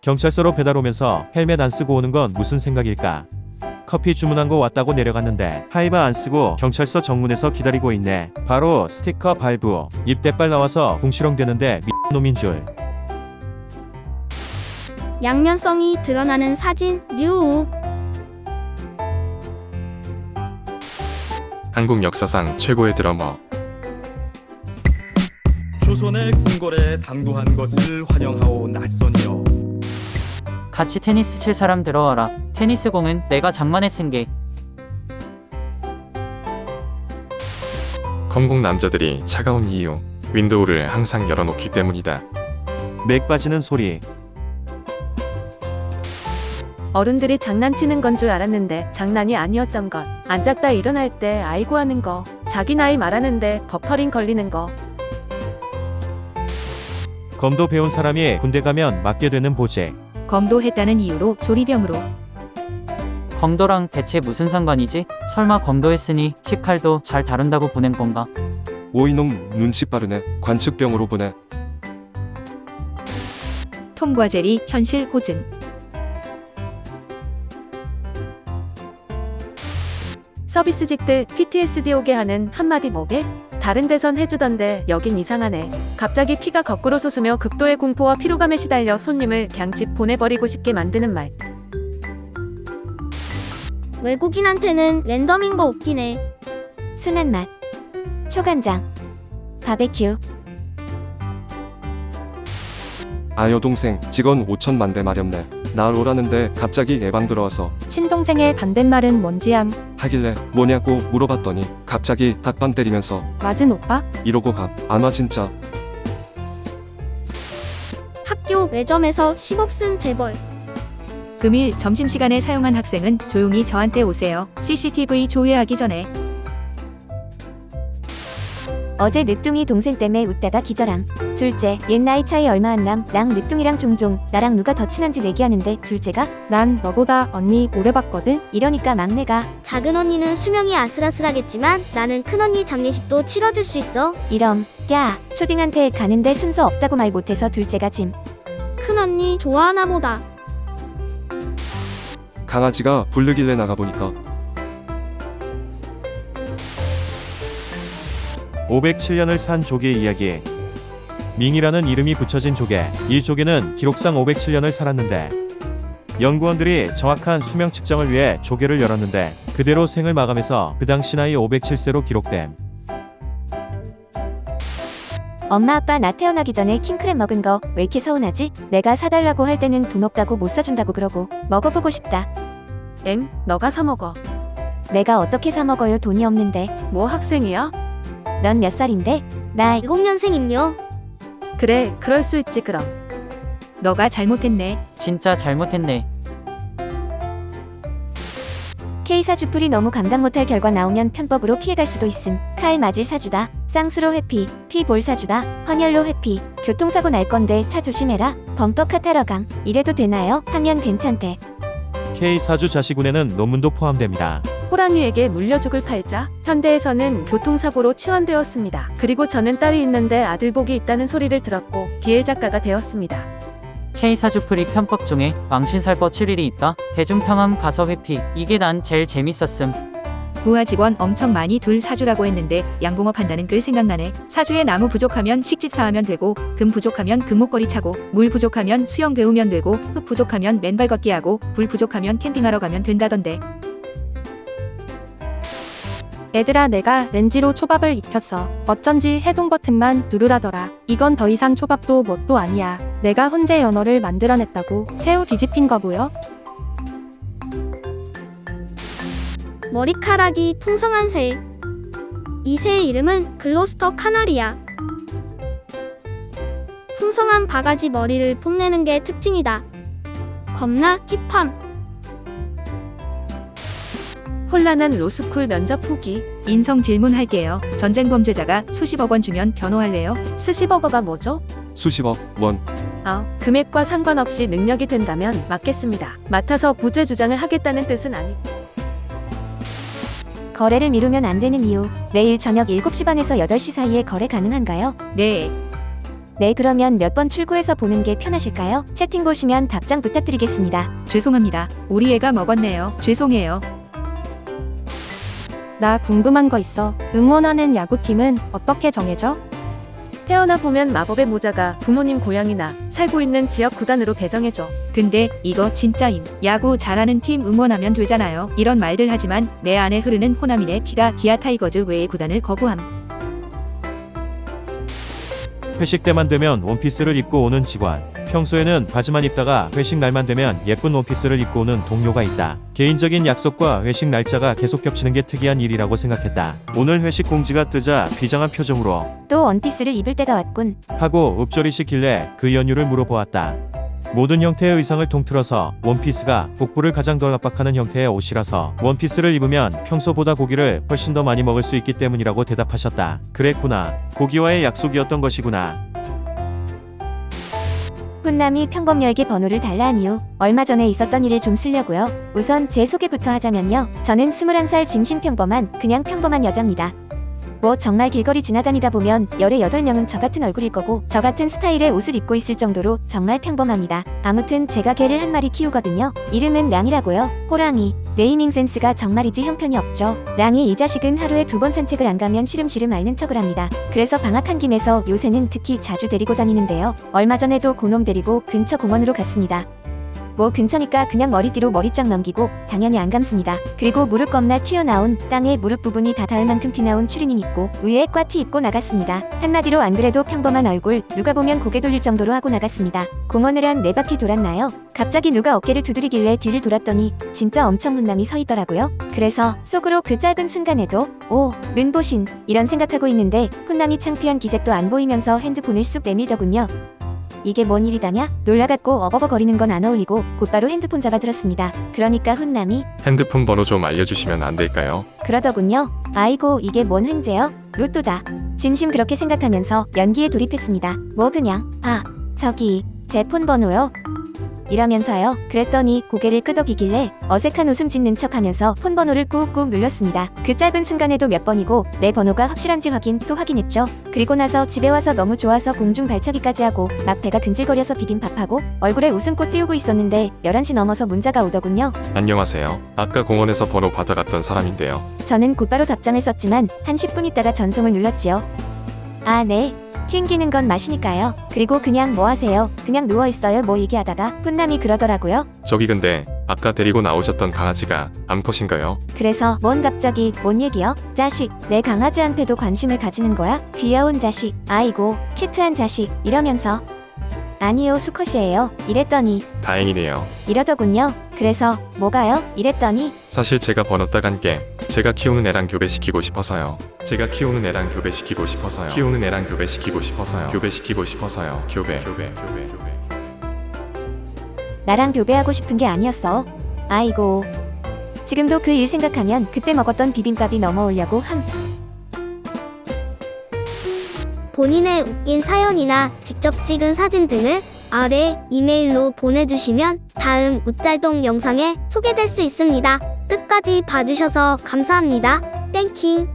경찰서로 배달 오면서 헬멧 안 쓰고 오는 건 무슨 생각일까? 커피 주문한 거 왔다고 내려갔는데 하이바 안 쓰고 경찰서 정문에서 기다리고 있네. 바로 스티커 발부. 입대빨 나와서 궁시렁대는데 놈인 줄. 양면성이 드러나는 사진 류 한국 역사상 최고의 드러머 조선의 궁궐에 당도한 것을 환영하오 낯선이여 같이 테니스 칠 사람 들어와라. 테니스 공은 내가 장만해 쓴 게. 건국 남자들이 차가운 이유 윈도우를 항상 열어놓기 때문이다. 맥 빠지는 소리. 어른들이 장난치는 건 줄 알았는데 장난이 아니었던 것. 앉았다 일어날 때 아이고 하는 거. 자기 나이 말하는데 버퍼링 걸리는 거. 검도 배운 사람이 군대 가면 맞게 되는 보직. 검도했다는 이유로 조리병으로 검도랑 대체 무슨 상관이지? 설마 검도했으니 식칼도 잘 다룬다고 보낸 건가? 오이놈 눈치 빠르네 관측병으로 보내 톰과 제리 현실 고증 서비스직들 PTSD 오게 하는 한마디 뭐게? 다른 데선 해주던데 여긴 이상하네. 갑자기 피가 거꾸로 솟으며 극도의 공포와 피로감에 시달려 손님을 그냥 집 보내버리고 싶게 만드는 말. 외국인한테는 랜덤인 거해 순한 맛, 초간장, 바베큐, 아 여동생 직원 5천만 대 마렵네 날 오라는데 갑자기 예방 들어와서 친동생의 반대말은 뭔지함 하길래 뭐냐고 물어봤더니 갑자기 닭밤 때리면서 맞은 오빠? 이러고 가 아마 진짜. 학교 매점에서 10억 쓴 재벌. 금일 점심시간에 사용한 학생은 조용히 저한테 오세요. CCTV 조회하기 전에 어제 늦둥이 동생 때문에 웃다가 기절함. 둘째, 옛 나이 차이 얼마 안 남, 랑 늦둥이랑 종종 나랑 누가 더 친한지 내기하는데 둘째가 난 너보다 언니 오래 봤거든. 이러니까 막내가 작은 언니는 수명이 아슬아슬하겠지만 나는 큰 언니 장례식도 치러줄 수 있어. 이럼 야 초딩한테 가는데 순서 없다고 말 못해서 둘째가 짐. 큰 언니 좋아하나 보다. 강아지가 부르길래 나가보니까 507년을 산 조개 이야기. 밍이라는 이름이 붙여진 조개. 이 조개는 기록상 507년을 살았는데 연구원들이 정확한 수명 측정을 위해 조개를 열었는데 그대로 생을 마감해서 그 당시 나이 507세로 기록됨. 엄마 아빠 나 태어나기 전에 킹크랩 먹은 거 왜 이렇게 서운하지? 내가 사달라고 할 때는 돈 없다고 못 사준다고 그러고 먹어보고 싶다. 엥? 너가 사 먹어. 내가 어떻게 사 먹어요 돈이 없는데. 뭐 학생이야? 넌 몇 살인데? 나 7년생임요 그래, 그럴 수 있지 그럼. 너가 잘못했네. 진짜 잘못했네. K사 주풀이 너무 감당 못할 결과 나오면 편법으로 피해갈 수도 있음. 칼 맞을 사주다. 쌍수로 회피. 피볼 사주다. 헌혈로 회피. 교통사고 날 건데 차 조심해라. 범퍼 카타러 강. 이래도 되나요? 하면 괜찮대. K 사주 자시군에는 논문도 포함됩니다. 호랑이에게 물려 죽을 팔자. 현대에서는 교통사고로 치환되었습니다. 그리고 저는 딸이 있는데 아들복이 있다는 소리를 들었고 비엘 작가가 되었습니다. K사주풀이 편법 중에 망신살법 7일이 있다. 대중탕함 가서 회피. 이게 난 제일 재밌었음. 부하 직원 엄청 많이 둘 사주라고 했는데 양봉업 한다는 글 생각나네. 사주에 나무 부족하면 식집 사하면 되고 금 부족하면 금목걸이 차고 물 부족하면 수영 배우면 되고 흙 부족하면 맨발 걷기 하고 불 부족하면 캠핑하러 가면 된다던데. 애들아 내가 렌지로 초밥을 익혔어 어쩐지 해동 버튼만 누르라더라 이건 더 이상 초밥도 뭣도 아니야 내가 훈제 연어를 만들어냈다고 새우 뒤집힌 거 보여? 머리카락이 풍성한 새. 이 새의 이름은 글로스터 카나리야. 풍성한 바가지 머리를 뽐내는 게 특징이다. 겁나 힙함. 혼란한 로스쿨 면접 후기. 인성 질문할게요. 전쟁 범죄자가 수십억 원 주면 변호할래요? 스시버거가 뭐죠? 수십억 원 아, 금액과 상관없이 능력이 된다면 맡겠습니다. 맡아서 부재 주장을 하겠다는 뜻은 아니고. 거래를 미루면 안 되는 이유. 내일 저녁 7시 반에서 8시 사이에 거래 가능한가요? 네. 네, 그러면 몇 번 출구해서 보는 게 편하실까요? 채팅 보시면 답장 부탁드리겠습니다. 죄송합니다. 우리 애가 먹었네요. 죄송해요. 나 궁금한 거 있어. 응원하는 야구팀은 어떻게 정해져? 태어나 보면 마법의 모자가 부모님 고향이나 살고 있는 지역 구단으로 배정해줘. 근데 이거 진짜임. 야구 잘하는 팀 응원하면 되잖아요. 이런 말들 하지만 내 안에 흐르는 호남인의 피가 기아 타이거즈 외의 구단을 거부함. 회식 때만 되면 원피스를 입고 오는 직원. 평소에는 바지만 입다가 회식 날만 되면 예쁜 원피스를 입고 오는 동료가 있다. 개인적인 약속과 회식 날짜가 계속 겹치는 게 특이한 일이라고 생각했다. 오늘 회식 공지가 뜨자 비장한 표정으로 또 원피스를 입을 때가 왔군. 하고 읍조리시길래 그 연유를 물어보았다. 모든 형태의 의상을 통틀어서 원피스가 복부를 가장 덜 압박하는 형태의 옷이라서 원피스를 입으면 평소보다 고기를 훨씬 더 많이 먹을 수 있기 때문이라고 대답하셨다. 그랬구나. 고기와의 약속이었던 것이구나. 훈남이 평범녀에게 번호를 달라 한 이유 얼마 전에 있었던 일을 좀 쓰려고요. 우선 제 소개부터 하자면요. 저는 21살 진심 평범한 그냥 평범한 여자입니다. 뭐 정말 길거리 지나다니다 보면 열의 여덟 명은 저 같은 얼굴일 거고 저 같은 스타일의 옷을 입고 있을 정도로 정말 평범합니다. 아무튼 제가 개를 한 마리 키우거든요. 이름은 랑이라고요. 호랑이. 네이밍 센스가 정말이지 형편이 없죠. 랑이 이 자식은 하루에 두 번 산책을 안 가면 시름시름 앓는 척을 합니다. 그래서 방학한 김에서 요새는 특히 자주 데리고 다니는데요. 얼마 전에도 고놈 데리고 근처 공원으로 갔습니다. 뭐 근처니까 그냥 머리띠로 머리 쫙 넘기고 당연히 안 감습니다. 그리고 무릎 겁나 튀어나온 땅에 무릎 부분이 다 닿을 만큼 티나온 추리닝 입고 위에 꽈티 입고 나갔습니다. 한마디로 안 그래도 평범한 얼굴 누가 보면 고개 돌릴 정도로 하고 나갔습니다. 공원을 한 네 바퀴 돌았나요? 갑자기 누가 어깨를 두드리길래 뒤를 돌았더니 진짜 엄청 훈남이 서 있더라고요. 그래서 속으로 그 짧은 순간에도 오 눈보신 이런 생각하고 있는데 훈남이 창피한 기색도 안 보이면서 핸드폰을 쑥 내밀더군요. 이게 뭔 일이다냐? 놀라갖고 어버버 거리는 건 안 어울리고 곧바로 핸드폰 잡아들었습니다. 그러니까 훈남이 핸드폰 번호 좀 알려주시면 안 될까요? 그러더군요. 아이고 이게 뭔 횡재요? 로또다. 진심 그렇게 생각하면서 연기에 돌입했습니다. 뭐 그냥 아 저기 제 폰 번호요. 이러면서요. 그랬더니 고개를 끄덕이길래 어색한 웃음 짓는 척 하면서 폰 번호를 꾹꾹 눌렀습니다. 그 짧은 순간에도 몇 번이고 내 번호가 확실한지 확인 또 확인했죠. 그리고 나서 집에 와서 너무 좋아서 공중 발차기까지 하고 막 배가 근질거려서 비빔밥하고 얼굴에 웃음꽃 띄우고 있었는데 11시 넘어서 문자가 오더군요. 안녕하세요. 아까 공원에서 번호 받아갔던 사람인데요. 저는 곧바로 답장을 썼지만 한 10분 있다가 전송을 눌렀지요. 아, 네. 튕기는 건 마시니까요. 그리고 그냥 뭐 하세요? 그냥 누워 있어요. 뭐 얘기하다가 훈남이 그러더라고요. 저기 근데 아까 데리고 나오셨던 강아지가 암컷인가요? 그래서 뭔 갑자기 뭔 얘기요? 자식, 내 강아지한테도 관심을 가지는 거야? 귀여운 자식, 아이고, 큐트한 자식 이러면서 아니요, 수컷이에요. 이랬더니 다행이네요. 이러더군요. 그래서 뭐가요? 이랬더니 사실 제가 번호 따간 게 제가 키우는 애랑 교배시키고 싶어서요. 제가 키우는 애랑 교배시키고 싶어서요. 키우는 애랑 교배시키고 싶어서요. 교배시키고 싶어서요. 교배, 교배, 교배, 교배. 나랑 교배하고 싶은 게 아니었어. 아이고. 지금도 그 일 생각하면 그때 먹었던 비빔밥이 넘어오려고 함. 본인의 웃긴 사연이나 직접 찍은 사진 등을 아래 이메일로 보내주시면 다음 웃잘동 영상에 소개될 수 있습니다. 끝까지 봐주셔서 감사합니다. 땡킹.